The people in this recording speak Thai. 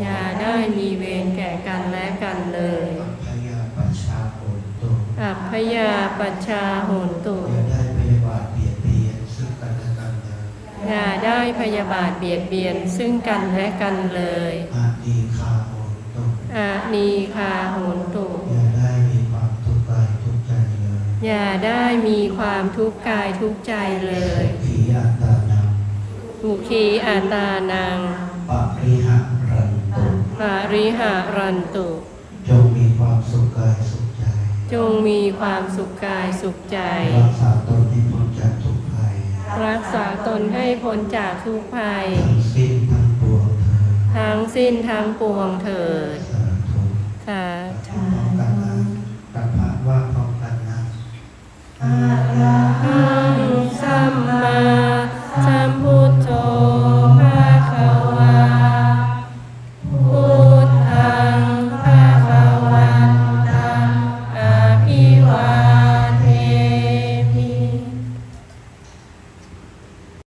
อย่าได้มีเวรแก่กันและกันเลยพยาปัชชาโหนตุอัพพยาปัชชาโหนตุอย่าได้พยาบาทเบียดเบียนซึ่งกันและกันเลยอย่าได้พยาบาทเบียดเบียนซึ่งกันและกันเลยอาดีคาโหนตุอานีคาโหนตุอย่าได้มีความทุกข์กายทุกข์ใจเลย อย่าได้มีความทุกข์กายทุกข์ใจเลยขีอัตตานังมุขีอาตานัง ปริหะรันตุ ปา ริหารันตุ จงมีความสุขกายสุขใจ จงมีความสุขกายสุขใจ รักษาตนให้พ้นจากทุกภัย รักษาตนให้พ้นจากทุกภัย ทั้งสิ้นทั้งปวงเธอญทั้งสิ้นทั้งปวงเถิดสาธุสาธุ